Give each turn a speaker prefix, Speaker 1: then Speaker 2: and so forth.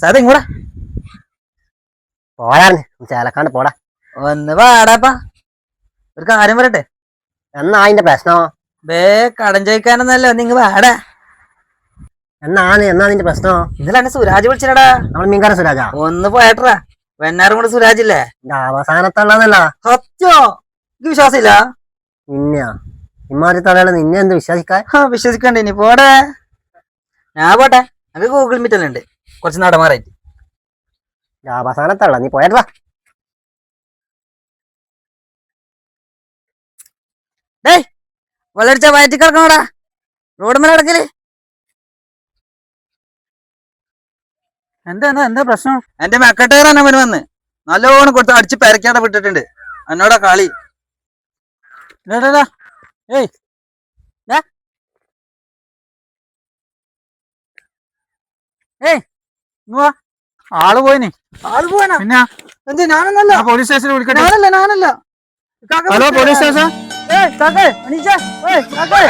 Speaker 1: സാധ ഇങ്ങോടാ
Speaker 2: പോരാന്ന് ചേലക്കാണ്ട് പോടാ.
Speaker 1: ഒന്ന് പാടാപ്പാ ഒരു കാര്യം പറയട്ടെ?
Speaker 2: എന്നാ അതിന്റെ പ്രശ്നമോ
Speaker 1: ബേ കടം ചോദിക്കാനൊന്നല്ലോ. നിങ്ങ വാടാ.
Speaker 2: എന്നാണ് എന്നാ നിന്റെ പ്രശ്നം?
Speaker 1: ഇന്നലെ എന്നെ സുരാജ് വിളിച്ചിടാ
Speaker 2: നമ്മൾ മീൻകാരൻ സുരാജാ.
Speaker 1: ഒന്ന് പോയട്രാ. വെണ്ണാറും കൂടെ സുരാജ് ഇല്ലേ
Speaker 2: ഇത് അവസാനത്തുള്ളതല്ല.
Speaker 1: സത്യോ? എനിക്ക് വിശ്വാസമില്ല?
Speaker 2: നിന്നെയാ. ഇമാരി തടയാളെ നിന്നെ എന്ത് വിശ്വസിക്കാൻ?
Speaker 1: വിശ്വസിക്കണ്ടേ. ഇനി പോടെ. ഞാൻ പോട്ടെ. അത് ഗൂഗിൾ മീറ്റ് ഉണ്ട്. കുറച്ച് നടമാറായിട്ട്
Speaker 2: നീ പോയ
Speaker 1: ഡേയ് വെള്ളടിച്ച വയറ്റി കിടക്കണോടാ? റോഡ് മേലെ കിടക്കൽ. എന്താ എന്താ എന്താ പ്രശ്നം? എന്റെ മെക്കട്ടേറാൻ അവൻ വന്ന് നല്ലോണം കൊടുത്ത് അടിച്ച് പെരക്കാടെ വിട്ടിട്ടുണ്ട്. എന്നോടാ കളി. ഏയ്.
Speaker 3: ആൾ പോയിനി.
Speaker 1: ആൾ
Speaker 3: പിന്നെ?
Speaker 1: എന്ത് ഞാനൊന്നല്ല.
Speaker 3: പോലീസ് സ്റ്റേഷനിൽ വിളിക്കട്ടെ.
Speaker 1: ഞാനല്ല ഞാനല്ല.
Speaker 3: ഹലോ പോലീസ് സ്റ്റേഷൻ
Speaker 1: ഏയ് കാക്കേ എണീച്ചേ. ഏയ് കാക്കേ.